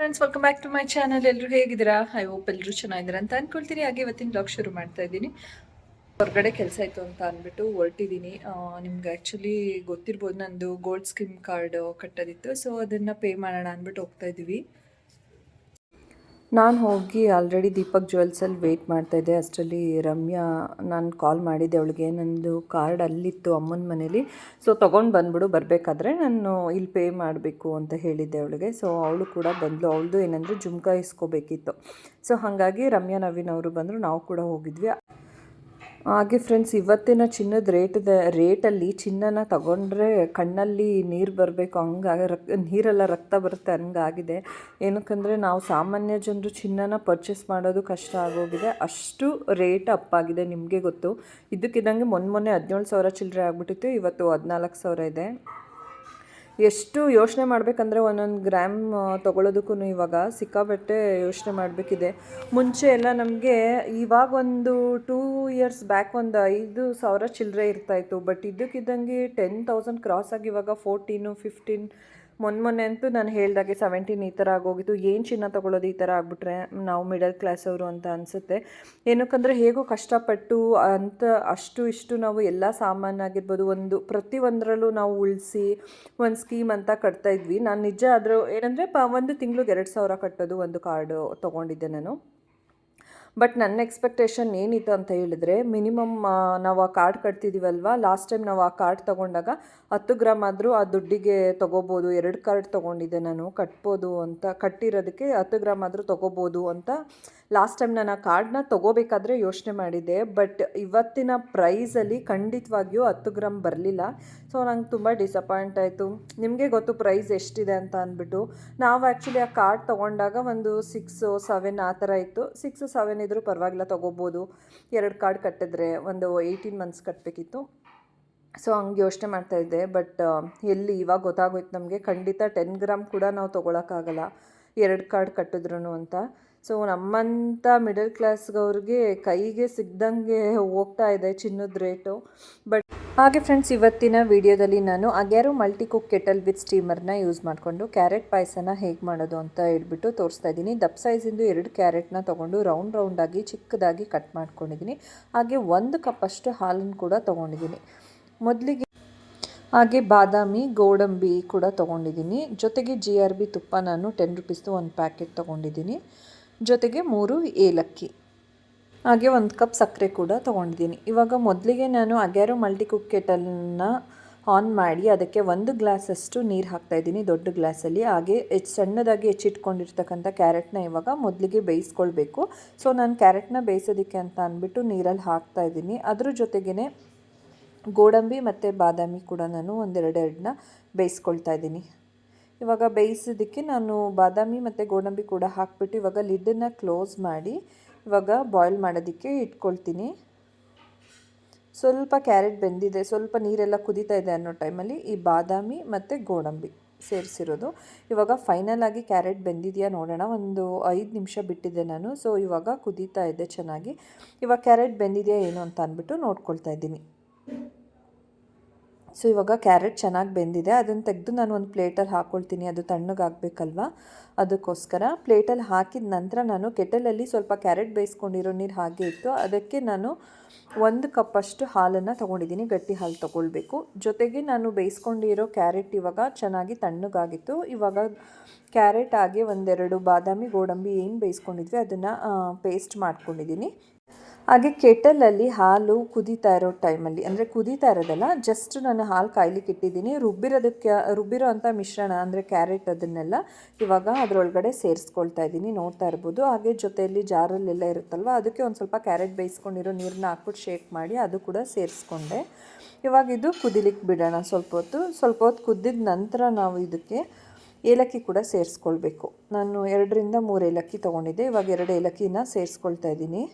Friends welcome back to my channel ಎಲ್ಲರೂ ಹೇಗಿದ್ದೀರಾ? I hope ಎಲ್ಲರೂ ಚೆನ್ನಾಗಿದ್ದೀರಾ ಅಂತ ಅಂದ್ಕೊಳ್ತೀನಿ ಹಾಗೆ ಇವತ್ತಿನ ಬ್ಲಾಗ್ ಶುರು ಮಾಡ್ತಾ ಇದ್ದೀನಿ. ಹೊರಗಡೆ ಕೆಲಸ ಇತ್ತು ಅಂತ ಅಂದ್ಬಿಟ್ಟು ಹೊರಟಿದ್ದೀನಿ. ನಿಮ್ಗೆ ಆ್ಯಕ್ಚುಲಿ ಗೊತ್ತಿರ್ಬೋದು ನಂದು ಗೋಲ್ಡ್ ಸ್ಕಿಮ್ ಕಾರ್ಡ್ ಕಟ್ಟೋದಿತ್ತು. ಸೊ ಅದನ್ನು ಪೇ ಮಾಡೋಣ ಅಂದ್ಬಿಟ್ಟು ಹೋಗ್ತಾ ಇದ್ದೀವಿ. ನಾನು ಹೋಗಿ ಆಲ್ರೆಡಿ ದೀಪಕ್ ಜ್ಯುವೆಲ್ಸಲ್ಲಿ ವೆಯ್ಟ್ ಮಾಡ್ತಾಯಿದ್ದೆ ಅಷ್ಟರಲ್ಲಿ ರಮ್ಯಾ ನಾನು ಕಾಲ್ ಮಾಡಿದ್ದೆ. ಅವಳಿಗೆ ನಂದು ಕಾರ್ಡ್ ಅಲ್ಲಿತ್ತು ಅಮ್ಮನ ಮನೇಲಿ. ಸೊ ತೊಗೊಂಡು ಬಂದ್ಬಿಡು, ಬರಬೇಕಾದ್ರೆ ನಾನು ಇಲ್ಲಿ ಪೇ ಮಾಡಬೇಕು ಅಂತ ಹೇಳಿದ್ದೆ ಅವಳಿಗೆ. ಸೊ ಅವಳು ಕೂಡ ಬಂದಳು ಅವಳದು ಏನಂದರೆ ಜುಮ್ಕಾ ಇಸ್ಕೋಬೇಕಿತ್ತು. ಸೊ ಹಾಗಾಗಿ ರಮ್ಯಾ, ನವೀನ್ ಅವರು ಬಂದರು. ನಾವು ಕೂಡ ಹೋಗಿದ್ವಿ. ಹಾಗೆ ಫ್ರೆಂಡ್ಸ್ ಇವತ್ತಿನ ಚಿನ್ನದ ರೇಟದ ರೇಟಲ್ಲಿ ಚಿನ್ನನ ತಗೊಂಡ್ರೆ ಕಣ್ಣಲ್ಲಿ ನೀರು ಬರಬೇಕು ಹಂಗಾಗಿ ರಕ್, ನೀರೆಲ್ಲ ರಕ್ತ ಬರುತ್ತೆ ಹಂಗಾಗಿದೆ. ಏನಕ್ಕಂದರೆ ನಾವು ಸಾಮಾನ್ಯ ಜನರು ಚಿನ್ನನ ಪರ್ಚೇಸ್ ಮಾಡೋದು ಕಷ್ಟ ಆಗೋಗಿದೆ. ಅಷ್ಟು ರೇಟ್ ಅಪ್ ಆಗಿದೆ ನಿಮಗೆ ಗೊತ್ತು. ಇದಕ್ಕಿದ್ದಂಗೆ ಮೊನ್ನೆ ಮೊನ್ನೆ ಹದಿನೇಳು ಸಾವಿರ ಚಿಲ್ಲರೆ ಆಗಿಬಿಟ್ಟಿತ್ತು, ಇವತ್ತು ಹದಿನಾಲ್ಕು ಸಾವಿರ ಇದೆ. ಎಷ್ಟು ಯೋಚನೆ ಮಾಡಬೇಕಂದ್ರೆ ಒಂದೊಂದು ಗ್ರಾಮ್ ತೊಗೊಳೋದಕ್ಕೂ ಇವಾಗ ಸಿಕ್ಕಾಬಟ್ಟೆ ಯೋಚನೆ ಮಾಡಬೇಕಿದೆ. ಮುಂಚೆ ಎಲ್ಲ ನಮಗೆ ಇವಾಗ ಒಂದು ಟೂ ಇಯರ್ಸ್ ಬ್ಯಾಕ್ ಒಂದು ಐದು ಸಾವಿರ ಚಿಲ್ಲರೆ ಇರ್ತಾಯಿತ್ತು ಬಟ್ ಇದಕ್ಕಿದ್ದಂಗೆ ಟೆನ್ ತೌಸಂಡ್ ಕ್ರಾಸ್ ಆಗಿ ಇವಾಗ ಫೋರ್ಟೀನು ಫಿಫ್ಟೀನ್ ಮೊನ್ನೆ ಮೊನ್ನೆ ಅಂತೂ ನಾನು ಹೇಳ್ದಾಗೆ ಸೆವೆಂಟೀನ್ ಈ ಥರ ಆಗೋಗಿತ್ತು ಏನು ಚಿನ್ನ ತೊಗೊಳೋದು ಈ ಥರ ಆಗಿಬಿಟ್ರೆ ನಾವು ಮಿಡಲ್ ಕ್ಲಾಸ್ ಅವರು ಅಂತ ಅನಿಸುತ್ತೆ. ಏನಕ್ಕಂದರೆ ಹೇಗೋ ಕಷ್ಟಪಟ್ಟು ಅಂತ ಅಷ್ಟು ಇಷ್ಟು ನಾವು ಎಲ್ಲ ಸಾಮಾನಾಗಿರ್ಬೋದು ಒಂದು ಪ್ರತಿಯೊಂದರಲ್ಲೂ ನಾವು ಉಳಿಸಿ ಒಂದು ಸ್ಕೀಮ್ ಅಂತ ಕಟ್ತಾಯಿದ್ವಿ ನಾನು ನಿಜ ಆದರೂ ಏನಂದರೆ ಪ, ಒಂದು ತಿಂಗ್ಳಿಗೆ ಎರಡು ಸಾವಿರ ಕಟ್ಟೋದು ಒಂದು ಕಾರ್ಡು ತೊಗೊಂಡಿದ್ದೆ ನಾನು. ಬಟ್ ನನ್ನ ಎಕ್ಸ್ಪೆಕ್ಟೇಷನ್ ಏನಿತ್ತು ಅಂತ ಹೇಳಿದ್ರೆ ಮಿನಿಮಮ್ ನಾವು ಆ ಕಾರ್ಡ್ ಕಟ್ತಿದ್ದೀವಲ್ವ ಲಾಸ್ಟ್ ಟೈಮ್ ನಾವು ಆ ಕಾರ್ಡ್ ತೊಗೊಂಡಾಗ ಹತ್ತು ಗ್ರಾಮ್ ಆದರೂ ಆ ದುಡ್ಡಿಗೆ ತೊಗೋಬೋದು, ಎರಡು ಕಾರ್ಡ್ ತೊಗೊಂಡಿದ್ದೆ ನಾನು, ಕಟ್ಬೋದು ಅಂತ, ಕಟ್ಟಿರೋದಕ್ಕೆ ಹತ್ತು ಗ್ರಾಮ್ ಆದರೂ ತೊಗೋಬೋದು ಅಂತ ಲಾಸ್ಟ್ ಟೈಮ್ ನಾನು ಆ ಕಾರ್ಡ್ನ ತೊಗೋಬೇಕಾದ್ರೆ ಯೋಚನೆ ಮಾಡಿದ್ದೆ. ಬಟ್ ಇವತ್ತಿನ ಪ್ರೈಸಲ್ಲಿ ಖಂಡಿತವಾಗಿಯೂ ಹತ್ತು ಗ್ರಾಮ್ ಬರಲಿಲ್ಲ. ಸೊ ನಂಗೆ ತುಂಬ ಡಿಸಪಾಯಿಂಟ್ ಆಯಿತು. ನಿಮಗೆ ಗೊತ್ತು ಪ್ರೈಸ್ ಎಷ್ಟಿದೆ ಅಂತ ಅಂದ್ಬಿಟ್ಟು, ನಾವು ಆ್ಯಕ್ಚುಲಿ ಆ ಕಾರ್ಡ್ ತೊಗೊಂಡಾಗ ಒಂದು ಸಿಕ್ಸು ಸೆವೆನ್ ಆ ಥರ ಇತ್ತು. ಸಿಕ್ಸು ಸೆವೆನ್ ಇದ್ದರೂ ಪರವಾಗಿಲ್ಲ, ತೊಗೋಬೋದು. ಎರಡು ಕಾರ್ಡ್ ಕಟ್ಟಿದ್ರೆ ಒಂದು ಏಯ್ಟೀನ್ ಮಂತ್ಸ್ ಕಟ್ಟಬೇಕಿತ್ತು ಸೊ ಹಂಗೆ ಯೋಚನೆ ಮಾಡ್ತಾಯಿದ್ದೆ ಬಟ್ ಎಲ್ಲಿ ಇವಾಗ ಗೊತ್ತಾಗೋಯ್ತು ನಮಗೆ. ಖಂಡಿತ ಟೆನ್ ಗ್ರಾಮ್ ಕೂಡ ನಾವು ತೊಗೊಳಕ್ಕಾಗಲ್ಲ. ಎರಡು ಕಾರ್ಡ್ ಕಟ್ಟಿದ್ರು ಅಂತ. ಸೊ ನಮ್ಮಂಥ ಮಿಡಲ್ ಕ್ಲಾಸ್ಗವ್ರಿಗೆ ಕೈಗೆ ಸಿಗ್ದಂಗೆ ಹೋಗ್ತಾ ಇದೆ ಚಿನ್ನದ ರೇಟು ಬಟ್ ಹಾಗೆ ಫ್ರೆಂಡ್ಸ್ ಇವತ್ತಿನ ವಿಡಿಯೋದಲ್ಲಿ ನಾನು Agaro multi cook kettle with ಸ್ಟೀಮರ್ನ use ಮಾಡಿಕೊಂಡು ಕ್ಯಾರೆಟ್ ಪಾಯಸನ ಹೇಗೆ ಮಾಡೋದು ಅಂತ ಹೇಳ್ಬಿಟ್ಟು ತೋರಿಸ್ತಾ ಇದ್ದೀನಿ. ದಪ್ಪ ಸೈಜಿಂದು ಎರಡು ಕ್ಯಾರೆಟ್ನ ತೊಗೊಂಡು ರೌಂಡ್ ರೌಂಡಾಗಿ ಚಿಕ್ಕದಾಗಿ ಕಟ್ ಮಾಡ್ಕೊಂಡಿದ್ದೀನಿ. ಹಾಗೆ ಒಂದು ಕಪ್ಪಷ್ಟು ಹಾಲನ್ನು ಕೂಡ ತೊಗೊಂಡಿದ್ದೀನಿ. ಮೊದಲಿಗೆ ಹಾಗೆ ಬಾದಾಮಿ, ಗೋಡಂಬಿ ಕೂಡ ತೊಗೊಂಡಿದ್ದೀನಿ. ಜೊತೆಗೆ ಜಿ ಆರ್ ಬಿ ತುಪ್ಪ ನಾನು ಟೆನ್ ರುಪೀಸ್ದು ಒಂದು ಪ್ಯಾಕೆಟ್ ತೊಗೊಂಡಿದ್ದೀನಿ. ಜೊತೆಗೆ ಮೂರು ಏಲಕ್ಕಿ. ಹಾಗೆ ಒಂದು ಕಪ್ ಸಕ್ಕರೆ ಕೂಡ ತೊಗೊಂಡಿದ್ದೀನಿ. ಇವಾಗ ಮೊದಲಿಗೆ ನಾನು ಅಗ್ಯಾರೋ ಮಲ್ಟಿ ಕುಕ್ ಕೆಟಲ್ನ ಆನ್ ಮಾಡಿ ಅದಕ್ಕೆ ಒಂದು ಗ್ಲಾಸಷ್ಟು ನೀರು ಹಾಕ್ತಾಯಿದ್ದೀನಿ ದೊಡ್ಡ ಗ್ಲಾಸಲ್ಲಿ. ಹಾಗೆ ಹೆಚ್ಚು ಸಣ್ಣದಾಗಿ ಹೆಚ್ಚಿಟ್ಕೊಂಡಿರ್ತಕ್ಕಂಥ ಕ್ಯಾರೆಟ್ನ ಇವಾಗ ಮೊದಲಿಗೆ ಬೇಯಿಸ್ಕೊಳ್ಬೇಕು. ಸೊ, ನಾನು ಕ್ಯಾರೆಟ್ನ ಬೇಯಿಸೋದಕ್ಕೆ ಅಂತ ಅಂದ್ಬಿಟ್ಟು ನೀರಲ್ಲಿ ಹಾಕ್ತಾಯಿದ್ದೀನಿ ಅದ್ರ ಜೊತೆಗೇ ಗೋಡಂಬಿ ಮತ್ತು ಬಾದಾಮಿ ಕೂಡ ನಾನು ಒಂದೆರಡೆರಡನ್ನ ಬೇಯಿಸ್ಕೊಳ್ತಾ ಇದ್ದೀನಿ. ಇವಾಗ ಬೇಯಿಸೋದಕ್ಕೆ ನಾನು ಬಾದಾಮಿ ಮತ್ತು ಗೋಡಂಬಿ ಕೂಡ ಹಾಕ್ಬಿಟ್ಟು ಇವಾಗ ಲಿಡ್ಡನ್ನು ಕ್ಲೋಸ್ ಮಾಡಿ ಇವಾಗ ಬಾಯ್ಲ್ ಮಾಡೋದಕ್ಕೆ ಇಟ್ಕೊಳ್ತೀನಿ. ಸ್ವಲ್ಪ ಕ್ಯಾರೆಟ್ ಬೆಂದಿದೆ, ಸ್ವಲ್ಪ ನೀರೆಲ್ಲ ಕುದೀತಾ ಇದೆ ಅನ್ನೋ ಟೈಮಲ್ಲಿ ಈ ಬಾದಾಮಿ ಮತ್ತು ಗೋಡಂಬಿ ಸೇರಿಸಿರೋದು. ಇವಾಗ ಫೈನಲ್ ಆಗಿ ಕ್ಯಾರೆಟ್ ಬೆಂದಿದೆಯಾ ನೋಡೋಣ, ಒಂದು ಐದು ನಿಮಿಷ ಬಿಟ್ಟಿದ್ದೆ ನಾನು ಸೊ ಇವಾಗ ಕುದೀತಾ ಇದೆ ಚೆನ್ನಾಗಿ. ಇವಾಗ ಕ್ಯಾರೆಟ್ ಬೆಂದಿದೆಯಾ ಏನು ಅಂತ ಅಂದ್ಬಿಟ್ಟು ನೋಡ್ಕೊಳ್ತಾ ಇದ್ದೀನಿ. ಸೊ ಇವಾಗ ಕ್ಯಾರೆಟ್ ಚೆನ್ನಾಗಿ ಬೆಂದಿದೆ. ಅದನ್ನು ತೆಗೆದು ನಾನು ಒಂದು ಪ್ಲೇಟಲ್ಲಿ ಹಾಕ್ಕೊಳ್ತೀನಿ ಅದು ತಣ್ಣಗಾಗಬೇಕಲ್ವ ಅದಕ್ಕೋಸ್ಕರ ಪ್ಲೇಟಲ್ಲಿ ಹಾಕಿದ ನಂತರ ನಾನು ಕೆಟಲಲ್ಲಿ ಸ್ವಲ್ಪ ಕ್ಯಾರೆಟ್ ಬೇಯಿಸ್ಕೊಂಡಿರೋ ನೀರು ಹಾಗೆ ಇತ್ತು ಅದಕ್ಕೆ ನಾನು ಒಂದು ಕಪ್ಪಷ್ಟು ಹಾಲನ್ನು ತೊಗೊಂಡಿದ್ದೀನಿ ಗಟ್ಟಿ ಹಾಲು ತೊಗೊಳ್ಬೇಕು. ಜೊತೆಗೆ ನಾನು ಬೇಯಿಸ್ಕೊಂಡಿರೋ ಕ್ಯಾರೆಟ್ ಇವಾಗ ಚೆನ್ನಾಗಿ ತಣ್ಣಗಾಗಿತ್ತು ಇವಾಗ ಕ್ಯಾರೆಟ್ ಹಾಗೆ ಒಂದೆರಡು ಬಾದಾಮಿ, ಗೋಡಂಬಿ ಏನು ಬೇಯಿಸ್ಕೊಂಡಿದ್ವಿ ಅದನ್ನು ಪೇಸ್ಟ್ ಮಾಡ್ಕೊಂಡಿದ್ದೀನಿ ಹಾಗೆ ಕೆಟಲಲ್ಲಿ ಹಾಲು ಕುದೀತಾ ಇರೋ ಟೈಮಲ್ಲಿ, ಅಂದರೆ ಕುದೀತಾ ಇರೋದಲ್ಲ ಜಸ್ಟ್ ನಾನು ಹಾಲು ಕಾಯ್ಲಿಕ್ಕೆ ಇಟ್ಟಿದ್ದೀನಿ. ರುಬ್ಬಿರೋದಕ್ಕೆ, ರುಬ್ಬಿರೋ ಅಂಥ ಮಿಶ್ರಣ, ಅಂದರೆ ಕ್ಯಾರೆಟ್ ಅದನ್ನೆಲ್ಲ ಇವಾಗ ಅದರೊಳಗಡೆ ಸೇರಿಸ್ಕೊಳ್ತಾ ಇದ್ದೀನಿ, ನೋಡ್ತಾ ಇರ್ಬೋದು. ಹಾಗೆ ಜೊತೆಯಲ್ಲಿ ಜಾರಲ್ಲೆಲ್ಲ ಇರುತ್ತಲ್ವ, ಅದಕ್ಕೆ ಒಂದು ಸ್ವಲ್ಪ ಕ್ಯಾರೆಟ್ ಬೇಯಿಸ್ಕೊಂಡಿರೋ ನೀರನ್ನ ಹಾಕ್ಬಿಟ್ಟು ಶೇಕ್ ಮಾಡಿ ಅದು ಕೂಡ ಸೇರಿಸ್ಕೊಂಡೆ. ಇವಾಗ ಇದು ಕುದಿಲಿಕ್ಕೆ ಬಿಡೋಣ ಸ್ವಲ್ಪ ಹೊತ್ತು. ಸ್ವಲ್ಪ ಹೊತ್ತು ಕುದ್ದಿದ ನಂತರ ನಾವು ಇದಕ್ಕೆ ಏಲಕ್ಕಿ ಕೂಡ ಸೇರಿಸ್ಕೊಳ್ಬೇಕು. ನಾನು ಎರಡರಿಂದ ಮೂರು ಏಲಕ್ಕಿ ತೊಗೊಂಡಿದ್ದೆ. ಇವಾಗ ಎರಡು ಏಲಕ್ಕಿನ ಸೇರಿಸ್ಕೊಳ್ತಾ ಇದ್ದೀನಿ.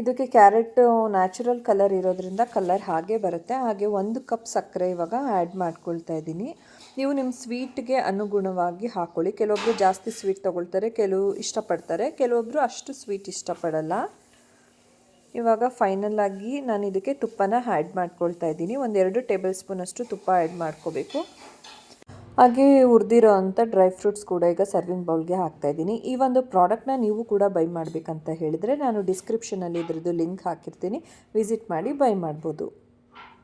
ಇದಕ್ಕೆ ಕ್ಯಾರೆಟು ನ್ಯಾಚುರಲ್ ಕಲರ್ ಇರೋದ್ರಿಂದ ಕಲರ್ ಹಾಗೆ ಬರುತ್ತೆ. ಹಾಗೆ ಒಂದು ಕಪ್ ಸಕ್ಕರೆ ಇವಾಗ ಆ್ಯಡ್ ಮಾಡ್ಕೊಳ್ತಾ ಇದ್ದೀನಿ. ನೀವು ನಿಮ್ಮ ಸ್ವೀಟ್ಗೆ ಅನುಗುಣವಾಗಿ ಹಾಕ್ಕೊಳ್ಳಿ ಕೆಲವೊಬ್ಬರು ಜಾಸ್ತಿ ಸ್ವೀಟ್ ತೊಗೊಳ್ತಾರೆ, ಕೆಲವು ಇಷ್ಟಪಡ್ತಾರೆ ಕೆಲವೊಬ್ಬರು ಅಷ್ಟು ಸ್ವೀಟ್ ಇಷ್ಟಪಡಲ್ಲ. ಇವಾಗ ಫೈನಲ್ ಆಗಿ ನಾನು ಇದಕ್ಕೆ ತುಪ್ಪನ ಆ್ಯಡ್ ಮಾಡ್ಕೊಳ್ತಾ ಇದ್ದೀನಿ. ಒಂದೆರಡು ಟೇಬಲ್ ಸ್ಪೂನಷ್ಟು ತುಪ್ಪ ಆ್ಯಡ್ ಮಾಡ್ಕೋಬೇಕು. ಹಾಗೆ ಹುರಿದಿರೋ ಅಂಥ ಡ್ರೈ ಫ್ರೂಟ್ಸ್ ಕೂಡ ಈಗ ಸರ್ವಿಂಗ್ ಬೌಲ್ಗೆ ಹಾಕ್ತಾ ಇದ್ದೀನಿ. ಈ ಒಂದು ಪ್ರಾಡಕ್ಟ್ನ ನೀವು ಕೂಡ ಬೈ ಮಾಡಬೇಕಂತ ಹೇಳಿದರೆ ನಾನು ಡಿಸ್ಕ್ರಿಪ್ಷನಲ್ಲಿ ಇದ್ರದ್ದು ಲಿಂಕ್ ಹಾಕಿರ್ತೀನಿ. ವಿಸಿಟ್ ಮಾಡಿ ಬೈ ಮಾಡ್ಬೋದು.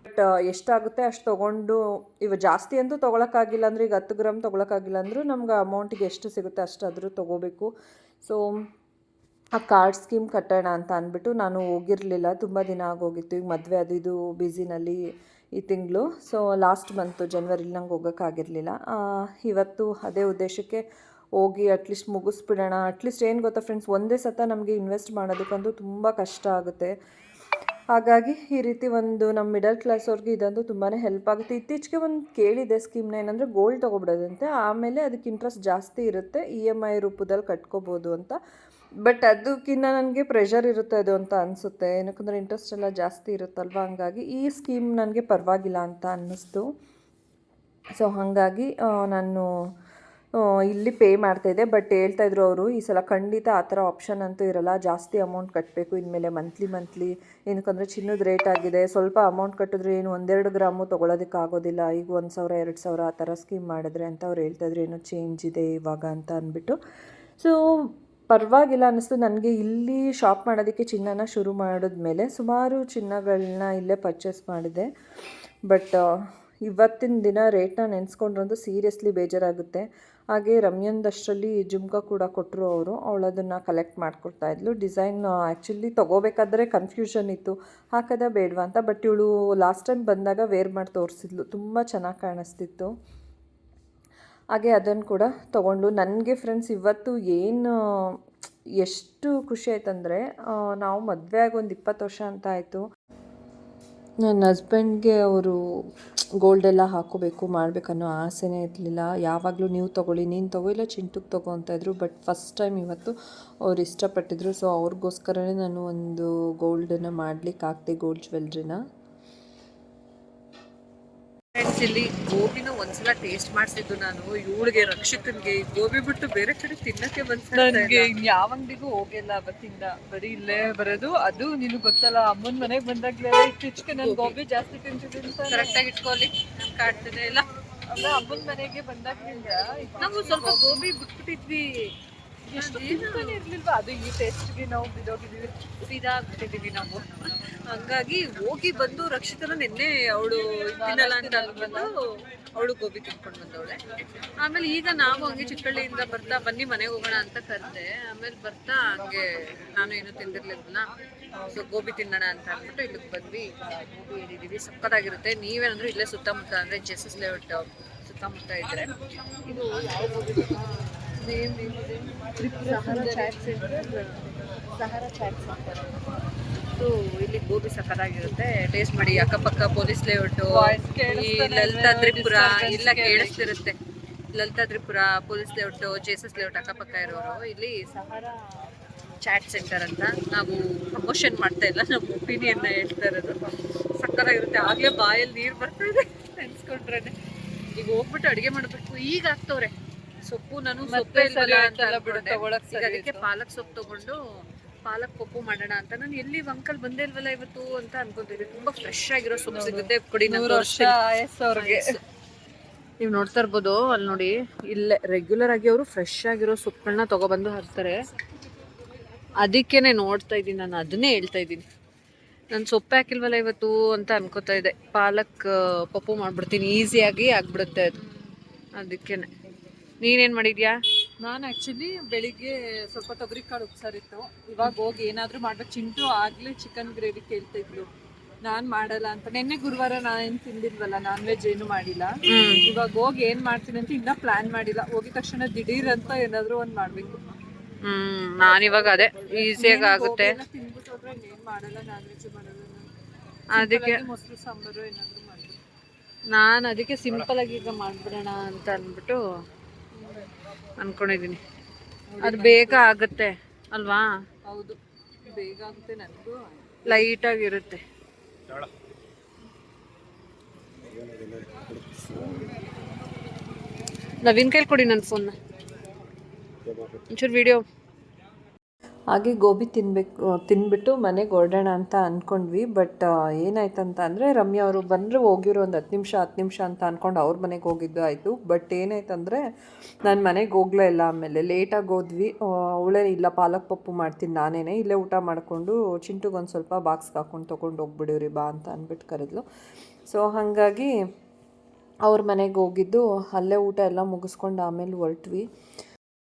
ಬಟ್ ಎಷ್ಟಾಗುತ್ತೆ ಅಷ್ಟು ತೊಗೊಂಡು, ಇವ ಜಾಸ್ತಿ ಅಂತೂ ತೊಗೊಳಕ್ಕಾಗಿಲ್ಲ ಅಂದರೆ ಈಗ ಹತ್ತು ಗ್ರಾಮ್ ತೊಗೊಳಕ್ಕಾಗಿಲ್ಲ ಅಂದರೂ ನಮ್ಗೆ ಅಮೌಂಟಿಗೆ ಎಷ್ಟು ಸಿಗುತ್ತೆ ಅಷ್ಟಾದರೂ ತೊಗೋಬೇಕು. ಸೊ ಆ ಕಾರ್ಡ್ ಸ್ಕೀಮ್ ಕಟ್ಟೋಣ ಅಂತ ಅಂದ್ಬಿಟ್ಟು ನಾನು ಹೋಗಿರಲಿಲ್ಲ. ತುಂಬ ದಿನ ಆಗೋಗಿತ್ತು. ಈಗ ಮದುವೆ ಅದು ಇದು ಬ್ಯುಸಿನಲ್ಲಿ ಈ ತಿಂಗಳು. ಸೊ ಲಾಸ್ಟ್ ಮಂತು ಜನ್ವರಿಲಿ ನಂಗೆ ಹೋಗೋಕ್ಕಾಗಿರಲಿಲ್ಲ ಇವತ್ತು ಅದೇ ಉದ್ದೇಶಕ್ಕೆ ಹೋಗಿ ಅಟ್ಲೀಸ್ಟ್ ಮುಗಿಸ್ಬಿಡೋಣ. ಅಟ್ಲೀಸ್ಟ್ ಏನು ಗೊತ್ತಾ ಫ್ರೆಂಡ್ಸ್ ಒಂದೇ ಸತ ನಮಗೆ ಇನ್ವೆಸ್ಟ್ ಮಾಡೋದಕ್ಕಂತೂ ತುಂಬ ಕಷ್ಟ ಆಗುತ್ತೆ. ಹಾಗಾಗಿ ಈ ರೀತಿ ಒಂದು ನಮ್ಮ ಮಿಡಲ್ ಕ್ಲಾಸ್ ಅವ್ರಿಗೆ ಇದಂತೂ ತುಂಬಾ ಹೆಲ್ಪ್ ಆಗುತ್ತೆ. ಇತ್ತೀಚೆಗೆ ಒಂದು ಕೇಳಿದೆ ಸ್ಕೀಮ್ನ ಏನಂದರೆ ಗೋಲ್ಡ್ ತೊಗೊಬಿಡೋದಂತೆ. ಆಮೇಲೆ ಅದಕ್ಕೆ ಇಂಟ್ರೆಸ್ಟ್ ಜಾಸ್ತಿ ಇರುತ್ತೆ ಇ ಎಂ ಐ ರೂಪದಲ್ಲಿ ಕಟ್ಕೋಬೋದು ಅಂತ. ಬಟ್ ಅದಕ್ಕಿಂತ ನನಗೆ ಪ್ರೆಷರ್ ಇರುತ್ತೆ ಅದು ಅಂತ ಅನಿಸುತ್ತೆ. ಏನಕ್ಕಂದ್ರೆ ಇಂಟ್ರೆಸ್ಟ್ ಎಲ್ಲ ಜಾಸ್ತಿ ಇರುತ್ತಲ್ವ? ಹಂಗಾಗಿ ಈ ಸ್ಕೀಮ್ ನನಗೆ ಪರವಾಗಿಲ್ಲ ಅಂತ ಅನ್ನಿಸ್ತು. ಸೊ ಹಾಗಾಗಿ ನಾನು ಇಲ್ಲಿ ಪೇ ಮಾಡ್ತಾ ಇದೆ. ಬಟ್ ಹೇಳ್ತಾ ಇದ್ರು ಅವರು, ಈ ಸಲ ಖಂಡಿತ ಆ ಥರ ಆಪ್ಷನ್ ಅಂತೂ ಇರಲ್ಲ. ಜಾಸ್ತಿ ಅಮೌಂಟ್ ಕಟ್ಟಬೇಕು ಇನ್ಮೇಲೆ ಮಂತ್ಲಿ ಮಂತ್ಲಿ ಏನಕ್ಕಂದರೆ ಚಿನ್ನದ ರೇಟ್ ಆಗಿದೆ. ಸ್ವಲ್ಪ ಅಮೌಂಟ್ ಕಟ್ಟಿದ್ರೆ ಏನು ಒಂದೆರಡು ಗ್ರಾಮು ತೊಗೊಳೋದಕ್ಕೆ ಆಗೋದಿಲ್ಲ. ಈಗ ಒಂದು ಸಾವಿರ, ಎರಡು ಸಾವಿರ ಆ ಥರ ಸ್ಕೀಮ್ ಮಾಡಿದ್ರೆ ಅಂತ ಅವ್ರು ಹೇಳ್ತಾಯಿದ್ರು ಏನೋ ಚೇಂಜ್ ಇದೆ ಇವಾಗ ಅಂತ ಅಂದ್ಬಿಟ್ಟು. ಸೊ ಪರವಾಗಿಲ್ಲ ಅನ್ನಿಸ್ತು. ನನಗೆ ಇಲ್ಲಿ ಶಾಪ್ ಮಾಡೋದಕ್ಕೆ ಚಿನ್ನನ ಶುರು ಮಾಡಿದ್ಮೇಲೆ ಸುಮಾರು ಚಿನ್ನಗಳನ್ನ ಇಲ್ಲೇ ಪರ್ಚೇಸ್ ಮಾಡಿದೆ. ಬಟ್ ಇವತ್ತಿನ ದಿನ ರೇಟ್ನ ನೆನೆಸ್ಕೊಂಡ್ರಂತೂ ಸೀರಿಯಸ್ಲಿ ಬೇಜಾರಾಗುತ್ತೆ. ಹಾಗೆ ರಮ್ಯಂದಷ್ಟರಲ್ಲಿ ಜುಮ್ಕ ಕೂಡ ಕೊಟ್ಟರು ಅವರು. ಅವಳು ಅದನ್ನು ಕಲೆಕ್ಟ್ ಮಾಡಿಕೊಡ್ತಾ ಇದ್ಲು ಡಿಸೈನ್ ಆ್ಯಕ್ಚುಲಿ ತೊಗೋಬೇಕಾದ್ರೆ ಕನ್ಫ್ಯೂಷನ್ ಇತ್ತು. ಹಾಕದ ಬೇಡವಾ ಅಂತ ಬಟ್ ಇವಳು ಲಾಸ್ಟ್ ಟೈಮ್ ಬಂದಾಗ ವೇರ್ ಮಾಡಿ ತೋರಿಸಿದ್ಲು. ತುಂಬ ಚೆನ್ನಾಗಿ ಕಾಣಿಸ್ತಿತ್ತು. ಹಾಗೆ ಅದನ್ನು ಕೂಡ ತೊಗೊಂಡು ನನಗೆ ಫ್ರೆಂಡ್ಸ್ ಇವತ್ತು ಏನು ಎಷ್ಟು ಖುಷಿ ಆಯ್ತಂದರೆ ನಾವು ಮದುವೆ ಆಗಿ ಒಂದು ಇಪ್ಪತ್ತು ವರ್ಷ ಅಂತ ಆಯಿತು. ನನ್ನ ಹಸ್ಬೆಂಡ್ಗೆ ಅವರು ಗೋಲ್ಡೆಲ್ಲ ಹಾಕೋಬೇಕು ಮಾಡಬೇಕನ್ನೋ ಆಸೆನೇ ಇರಲಿಲ್ಲ. ಯಾವಾಗಲೂ ನೀವು ತೊಗೊಳ್ಳಿ, ನೀನು ತಗೋ, ಇಲ್ಲ ಚಿಂಟುಗೆ ತೊಗೋ ಅಂತ ಇದ್ರು ಬಟ್ ಫಸ್ಟ್ ಟೈಮ್ ಇವತ್ತು ಅವ್ರು ಇಷ್ಟಪಟ್ಟಿದ್ರು. ಸೊ ಅವ್ರಿಗೋಸ್ಕರನೇ ನಾನು ಒಂದು ಗೋಲ್ಡನ್ನು ಮಾಡ್ಲಿಕ್ಕೆ ಆಗ್ತೆ ಗೋಲ್ಡ್ ಜ್ಯುವೆಲ್ರಿನ ಫ್ರೆಂಡ್ಸ್ ಇಲ್ಲಿ ಗೋಬಿನ ಒಂದ್ಸಲ ಟೇಸ್ಟ್ ಮಾಡಿಸಿದ್ದು ನಾನು ಇವಳಿಗೆ ರಕ್ಷಿತನ್ಗೆ ಗೋಬಿ ಬಿಟ್ಟು ಬೇರೆ ಕಡೆ ತಿನ್ನಕ್ಕೆ ನನಗೆ ಯಾವ ಅಂಗಡಿಗೂ ಹೋಗಿಲ್ಲ ಅವತ್ತಿಂದ. ಬರೀ ಇಲ್ಲೇ ಬರೋದು. ಅದು ನಿನಗ್ ಗೊತ್ತಲ್ಲ ಅಮ್ಮನ ಮನೆಗೆ ಬಂದಾಗ್ಲೆಲ್ಲ ಇತ್ತೀಚೆಗೆ ನನ್ ಗೋಬಿ ಜಾಸ್ತಿ ತಿಂತಿದ್ದೀನಿ ಅಂತ ಕರೆಕ್ಟ್ ಆಗಿ ಇಟ್ಕೊಳ್ಳಿ. ನನ್ ಕಾಡ್ತಿದೆ ಇಲ್ಲ. ಅಮ್ಮನ ಮನೆಗೆ ಬಂದಾಗ್ಲಿಂದ ನಾವು ಸ್ವಲ್ಪ ಗೋಬಿ ಬಿಟ್ಬಿಟ್ಟಿದ್ವಿ. ಎಷ್ಟು ತಿಂತಾನೆ ಇರ್ಲಿಲ್ವಾ? ಅದು ಈ ಟೆಸ್ಟ್ಗೆ ನಾವು ಬಿದೋಗಿದ್ದೀವಿ ಬಿಟ್ಟಿದೀವಿ ನಾವು. ಹಂಗಾಗಿ ಹೋಗಿ ಬಂದು ರಕ್ಷಿತನ ನಿನ್ನೆ ಅವಳು ತಿನ್ನಲ್ಲ ಅಂತ ಅಂದ್ಬಿಟ್ಟು ಅವಳು ಗೋಬಿ ತಿನ್ಕೊಂಡು ಬಂದವಳೆ. ಆಮೇಲೆ ಈಗ ನಾವು ಹಂಗೆ ಚಿಕ್ಕಳ್ಳಿಯಿಂದ ಬರ್ತಾ ಬನ್ನಿ ಮನೆಗೆ ಹೋಗೋಣ ಅಂತ ಕರೆದೆ. ಆಮೇಲೆ ಬರ್ತಾ ಹಂಗೆ ನಾನು ಏನು ತಿಂದಿರ್ಲಿಲ್ಲ ಸೊ ಗೋಬಿ ತಿನ್ನೋಣ ಅಂತ ಅಂದ್ಬಿಟ್ಟು ಇಲ್ಲಿಗೆ ಬಂದ್ವಿ. ಗೋಬಿ ಹಿಡಿದೀವಿ. ಸಕ್ಕತ್ತಾಗಿರುತ್ತೆ. ನೀವೇನಂದ್ರೆ ಇಲ್ಲೇ ಸುತ್ತಮುತ್ತ ಅಂದ್ರೆ ಜೆಸಸ್ ಲೇಔಟ್ ಸುತ್ತಮುತ್ತ ಇದ್ದರೆ ಇದು ಯಾವ ಗೋಬಿ ಸಹಾರ ಚಾಟ್ ಸೆಂಟರ್ ಸಹಾರ ಚಾಟ್ ಸೆಂಟರ್ ಇಲ್ಲಿ ಗೋಬಿ ಸಕ್ಕತ್ತಾಗಿರುತ್ತೆ ಟೇಸ್ಟ್ ಮಾಡಿ ಅಕ್ಕಪಕ್ಕ ಪೊಲೀಸ್ ಲೇಔಟು ಈ ಲಲಿತಾ ತ್ರಿಪುರ ಎಲ್ಲ ಕೇಳಿಸ್ತಿರುತ್ತೆ. Lalitha Tripura police layout Jesus layout ಅಕ್ಕಪಕ್ಕ ಇರೋರು. ಇಲ್ಲಿ ಸಹಾರ ಚಾಟ್ ಸೆಂಟರ್ ಅಂತ ನಾವು ಪ್ರಮೋಷನ್ ಮಾಡ್ತಾ ಇಲ್ಲ. ನಮ್ಮ ಒಪಿನಿಯನ್ನ ಹೇಳ್ತಾ ಇರೋದು. ಸಕ್ಕತ್ತಾಗಿರುತ್ತೆ ಆಗಲೇ ಬಾಯಲ್ಲಿ ನೀರು ಬರ್ತಾ ಇದೆ. ನೆನೆಸ್ಕೊಂಡ್ರೆ ಈಗ ಹೋಗ್ಬಿಟ್ಟು ಅಡುಗೆ ಮಾಡಬೇಕು. ಈಗ ಆಗ್ತವ್ರೆ. ಸೊಪ್ಪು ನಾನು ಸೊಪ್ಪು ಇಲ್ವಲ್ಲ ಅಂತ. ಈಗ ಅದಕ್ಕೆ ಪಾಲಕ್ ಸೊಪ್ಪು ತಗೊಂಡು ಪಾಲಕ್ ಪಪ್ಪು ಮಾಡೋಣ ಅಂತ. ನಾನು ಎಲ್ಲಿ ಅಂಕಲ್ ಬಂದೇ ಇಲ್ವಲ್ಲ ಇವತ್ತು ಅಂತ ಅನ್ಕೊಂತಿದ್ದೆ. ತುಂಬಾ ಫ್ರೆಶ್ ಆಗಿರೋ ಸೊಪ್ಪು ಸಿಗುತ್ತೆ ಕೊಡಿ ನೂರು ವರ್ಷ ಅವ್ರಿಗೆ. ನೀವು ನೋಡ್ತಾ ಇರ್ಬೋದು ಅಲ್ಲಿ ನೋಡಿ ಇಲ್ಲೇ ರೆಗ್ಯುಲರ್ ಆಗಿ ಅವರು ಫ್ರೆಶ್ ಆಗಿರೋ ಸೊಪ್ಪುಗಳನ್ನ ತಗೊಬಂದು ಹಾಕ್ತಾರೆ. ಅದಕ್ಕೇನೆ ನೋಡ್ತಾ ಇದ್ದೀನಿ ನಾನು ಅದನ್ನೇ ಹೇಳ್ತಾ ಇದ್ದೀನಿ. ನಾನು ಸೊಪ್ಪು ಹಾಕಿಲ್ವಲ್ಲ ಇವತ್ತು ಅಂತ ಅನ್ಕೋತಾ ಇದ್ದೆ. ಪಾಲಕ್ ಪಪ್ಪು ಮಾಡ್ಬಿಡ್ತೀನಿ. ಈಸಿಯಾಗಿ ಆಗ್ಬಿಡುತ್ತೆ ಅದು. ಅದಕ್ಕೇನೆ. ನೀನೇನು ಮಾಡಿದ್ಯಾ? ನಾನು ಆಕ್ಚುಲಿ ಬೆಳಿಗ್ಗೆ ಸ್ವಲ್ಪ ತೊಗರಿ ಕಾಳು ಉಪ್ಸಾರಿತ್ತು ಇವಾಗ ಹೋಗಿ ಏನಾದ್ರೂ ಮಾಡ್ಬೇಕು. ಚಿಂಟು ಆಗ್ಲೇ ಚಿಕನ್ ಗ್ರೇವಿ ಕೇಳ್ತಾ ನಾನು ಮಾಡಲ್ಲ ಅಂತ. ನಿನ್ನೆ ಗುರುವಾರ ನಾನೇನ್ ತಿಂದಿಲ್ವಲ್ಲ ನಾನ್ ವೆಜ್ ಏನು ಮಾಡಿಲ್ಲ. ಇವಾಗ ಹೋಗಿ ಏನ್ ಮಾಡ್ತೀನಿ ಅಂತ ಇನ್ನ ಪ್ಲಾನ್ ಮಾಡಿಲ್ಲ. ಹೋಗಿದ ತಕ್ಷಣ ದಿಢೀರ್ ಅಂತ ಏನಾದ್ರೂ ಒಂದ್ ಮಾಡ್ಬೇಕು. ನಾನು ಇವಾಗ ಅದೇ ಈಸಿಯಾಗಿ ಆಗುತ್ತೆ. ತಿಂದ್ಬಿಟ್ಟು ಹೋದ್ರೆ ಏನ್ ಮಾಡಲ್ಲ ನಾನ್ ವೆಜ್ ಮಾಡಲ್ಲ ಅದಕ್ಕೆ ಮೊಸರು ಸಾಂಬಾರು ಏನಾದರೂ ಮಾಡ್ಬೇಕು. ನಾನು ಅದಕ್ಕೆ ಸಿಂಪಲ್ ಆಗಿ ಈಗ ಮಾಡ್ಬಿಡೋಣ ಅಂತ ಅಂದ್ಬಿಟ್ಟು ಅನ್ಕೊಂಡಿದ್ದೀನಿ ಅದು ಬೇಗ ಆಗುತ್ತೆ ಅಲ್ವಾ? ಹೌದು. ಬೇಗ ಆಗುತ್ತೆ ನನಗೂ ಲೈಟ್ ಆಗಿರುತ್ತೆ ನವೀನ್ ಕೈಲಿ ಕೊಡಿ ನನ್ನ ಫೋನ್ನ ಒಂಚೂರು ವಿಡಿಯೋ ಹಾಗೆ ಗೋಬಿ ತಿನ್ಬೇಕು ತಿನ್ಬಿಟ್ಟು ಮನೆಗೆ ಹೊರಡೋಣ ಅಂತ ಅಂದ್ಕೊಂಡ್ವಿ ಬಟ್ ಏನಾಯ್ತಂತ ಅಂದರೆ ರಮ್ಯಾ ಅವರು ಬಂದರೆ ಹೋಗಿರೋ ಒಂದು ಹತ್ತು ನಿಮಿಷ ಹತ್ತು ನಿಮಿಷ ಅಂತ ಅಂದ್ಕೊಂಡು ಅವ್ರ ಮನೆಗೆ ಹೋಗಿದ್ದು ಆಯಿತು. ಬಟ್ ಏನಾಯ್ತಂದರೆ ನಾನು ಮನೆಗೆ ಹೋಗ್ಲೇ ಇಲ್ಲ ಆಮೇಲೆ ಲೇಟಾಗಿ ಹೋದ್ವಿ. ಅವಳೇ ಇಲ್ಲ ಪಾಲಕ್ ಪಪ್ಪು ಮಾಡ್ತೀನಿ ನಾನೇನೆ. ಇಲ್ಲೇ ಊಟ ಮಾಡಿಕೊಂಡು ಚಿಂಟುಗೊಂದು ಸ್ವಲ್ಪ ಬಾಕ್ಸ್ಗೆ ಹಾಕೊಂಡು ತೊಗೊಂಡು ಹೋಗ್ಬಿಡಿವ್ರಿ ಬಾ ಅಂತ ಅಂದ್ಬಿಟ್ಟು ಕರೆದ್ಲು. ಸೊ ಹಾಗಾಗಿ ಅವ್ರ ಮನೆಗೆ ಹೋಗಿದ್ದು ಅಲ್ಲೇ ಊಟ ಎಲ್ಲ ಮುಗಿಸ್ಕೊಂಡು ಆಮೇಲೆ ಹೊರಟ್ವಿ.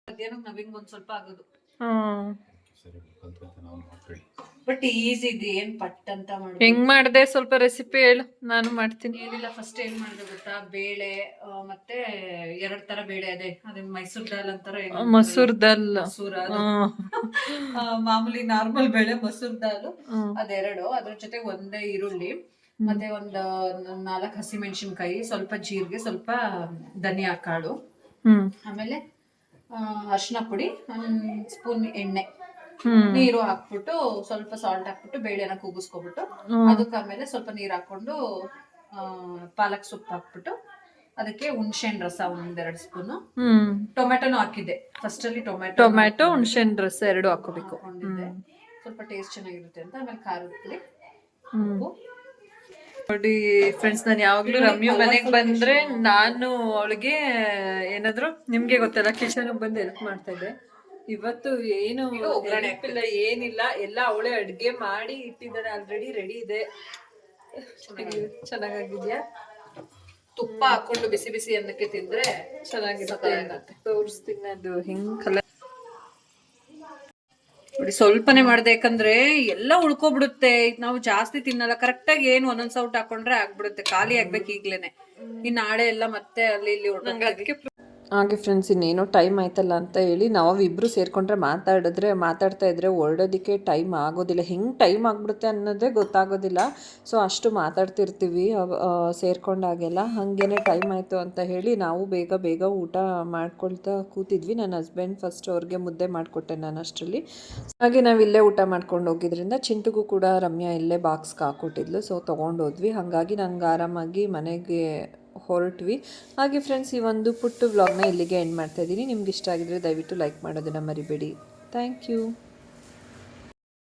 ಮಧ್ಯಾಹ್ನ ನವಿಂಗ್ ಒಂದ್ ಸ್ವಲ್ಪ ಆಗೋದು. ಬಟ್ ಈಸಿ ಇದೆ ಏನ್ ಪಟ್ ಅಂತ ಮಾಡಿ ಹೆಂಗ್ ಮಾಡ್ದೆ ಸ್ವಲ್ಪ ರೆಸಿಪಿ ಹೇಳು ನಾನು ಮಾಡ್ತೀನಿ. ಏನಿಲ್ಲ ಫಸ್ಟ್ ಏನ್ ಮಾಡಿದೆ ಗೊತ್ತಾ? ಬೇಳೆ ಆ, ಮತ್ತೆ ಎರಡ್ ತರ ಬೇಳೆ ಅದೇ. ಅದೇ ಮೈಸೂರ್ ದಾಲ್ ಅಂತಾರ ಏನೋ ಮಸೂರ್ ದಾಲ್. ಮಸೂರ್ ಅದು. ಆ, ಮಾಮೂಲಿ ನಾರ್ಮಲ್ ಬೇಳೆ ಮಸೂರ್ ದಾಲ್. ಅದೆರಡು. ಅದ್ರ ಜೊತೆ ಒಂದೇ ಈರುಳ್ಳಿ ಮತ್ತೆ ಒಂದ್ ನಾಲ್ಕು ಹಸಿಮೆಣಸಿನ್ಕಾಯಿ ಸ್ವಲ್ಪ ಜೀರಿಗೆ ಸ್ವಲ್ಪ ಧನಿಯಾ ಕಾಳು. ಹ್ಮ್. ಆಮೇಲೆ ಅರ್ಶಿನ ಪುಡಿ ಒಂದ್ ಸ್ಪೂನ್ ಎಣ್ಣೆ. ನೀರು ಹಾಕ್ಬಿಟ್ಟು ಸ್ವಲ್ಪ ಸಾಲ್ಟ್ ಹಾಕ್ಬಿಟ್ಟು ಬೇಳೆನ ಕೂಗಿಸ್ಕೊಬಿಟ್ಟು ಅದಕ್ಕೆ ಆಮೇಲೆ ಸ್ವಲ್ಪ ನೀರ್ ಹಾಕೊಂಡು ಆ, ಪಾಲಕ್ ಸೊಪ್ಪು ಹಾಕ್ಬಿಟ್ಟು ಅದಕ್ಕೆ ಹುಣ್ಸೆನ್ ರಸ ಒಂದೆರಡು ಸ್ಪೂನು. ಟೊಮೆಟೊನು ಹಾಕಿದ್ದೆ. ಫಸ್ಟ್ ಅಲ್ಲಿ ಟೊಮೆಟೊ ಟೊಮ್ಯಾಟೊ ಹುಣ್ಸೆನ್ ರಸ ಎರಡು ಹಾಕೋಬೇಕು ಸ್ವಲ್ಪ ಟೇಸ್ಟ್ ಚೆನ್ನಾಗಿರುತ್ತೆ ಅಂತ ಆಮೇಲೆ ಖಾರದ ಪುಡಿ. ನೋಡಿ ಫ್ರೆಂಡ್ಸ್ ನಾನು ಯಾವಾಗ್ಲೂ ರಮ್ಯು ಮನೆಗೆ ಬಂದ್ರೆ ನಾನು ಅವಳಿಗೆ ಏನಾದ್ರು ನಿಮ್ಗೆ ಗೊತ್ತಲ್ಲ ಕಿಚನ್ ಬಂದು ಹೆಲ್ಪ್ ಮಾಡ್ತಾ ಇದ್ದೆ. ಇವತ್ತು ಏನು ಒಗ್ಗರಣೆ ಇಲ್ಲ ಏನಿಲ್ಲ ಎಲ್ಲ ಅವಳೆ ಅಡ್ಗೆ ಮಾಡಿ ಇಟ್ಟಿದ್ದಾರೆ ಆಲ್ರೆಡಿ ರೆಡಿ ಇದೆ. ಚೆನ್ನಾಗಿದ್ಯಾ ತುಪ್ಪ ಹಾಕೊಂಡು ಬಿಸಿ ಬಿಸಿ ಅನ್ನಕ್ಕೆ ತಿಂದ್ರೆ ಚೆನ್ನಾಗಿರುತ್ತೆ ತೋರಿಸ್ತೀನಿ ಅದು ಹಿಂಗ್ ಕಲರ್. ನೋಡಿ ಸ್ವಲ್ಪನೇ ಮಾಡ್ದೆ ಯಾಕಂದ್ರೆ ಎಲ್ಲ ಉಳ್ಕೊಬಿಡುತ್ತೆ. ನಾವು ಜಾಸ್ತಿ ತಿನ್ನಲ್ಲ ಕರೆಕ್ಟ್ ಆಗಿ ಏನು ಒಂದೊಂದ್ ಸೌಟ್ ಹಾಕೊಂಡ್ರೆ ಆಗ್ಬಿಡುತ್ತೆ ಖಾಲಿ ಆಗ್ಬೇಕು ಈಗ್ಲೇನೆ. ಇನ್ ನಾಳೆ ಎಲ್ಲ ಮತ್ತೆ ಅಲ್ಲಿ ಇಲ್ಲಿ. ಹಾಗೆ ಫ್ರೆಂಡ್ಸ್ ಇನ್ನೇನೋ ಟೈಮ್ ಆಯ್ತಲ್ಲ ಅಂತ ಹೇಳಿ ನಾವಿಬ್ಬರು ಸೇರಿಕೊಂಡ್ರೆ ಮಾತಾಡಿದ್ರೆ, ಮಾತಾಡ್ತಾ ಇದ್ರೆ ಹೊರಡೋದಕ್ಕೆ ಟೈಮ್ ಆಗೋದಿಲ್ಲ. ಹೆಂಗೆ ಟೈಮ್ ಆಗಿಬಿಡುತ್ತೆ ಅನ್ನೋದೇ ಗೊತ್ತಾಗೋದಿಲ್ಲ. ಸೊ ಅಷ್ಟು ಮಾತಾಡ್ತಿರ್ತೀವಿ ಸೇರ್ಕೊಂಡಾಗೆಲ್ಲ. ಹಾಗೇನೆ ಟೈಮ್ ಆಯಿತು ಅಂತ ಹೇಳಿ ನಾವು ಬೇಗ ಬೇಗ ಊಟ ಮಾಡ್ಕೊಳ್ತಾ ಕೂತಿದ್ವಿ. ನನ್ನ ಹಸ್ಬೆಂಡ್ ಫಸ್ಟ್ ಅವ್ರಿಗೆ ಮುದ್ದೆ ಮಾಡಿಕೊಟ್ಟೆ ನಾನು ಅಷ್ಟರಲ್ಲಿ. ಹಾಗೆ ನಾವು ಇಲ್ಲೇ ಊಟ ಮಾಡ್ಕೊಂಡು ಹೋಗಿದ್ರಿಂದ ಚಿಂಟುಗೂ ಕೂಡ ರಮ್ಯಾ ಇಲ್ಲೇ ಬಾಕ್ಸ್ಗೆ ಹಾಕ್ಕೊಟ್ಟಿದ್ಲು. ಸೊ ತೊಗೊಂಡೋದ್ವಿ. ಹಾಗಾಗಿ ನಂಗೆ ಆರಾಮಾಗಿ ಮನೆಗೆ ಹೊರಟ್ವಿ. ಹಾಗೆ ಫ್ರೆಂಡ್ಸ್ ಈ ಒಂದು ಪುಟ್ಟು ವ್ಲಾಗ್ನ ಇಲ್ಲಿಗೆ ಎಂಡ್ ಮಾಡ್ತಾ ಇದ್ದೀನಿ. ನಿಮ್ಗೆ ಇಷ್ಟ ಆಗಿದ್ರೆ ದಯವಿಟ್ಟು ಲೈಕ್ ಮಾಡೋದನ್ನು ಮರಿಬೇಡಿ. Thank you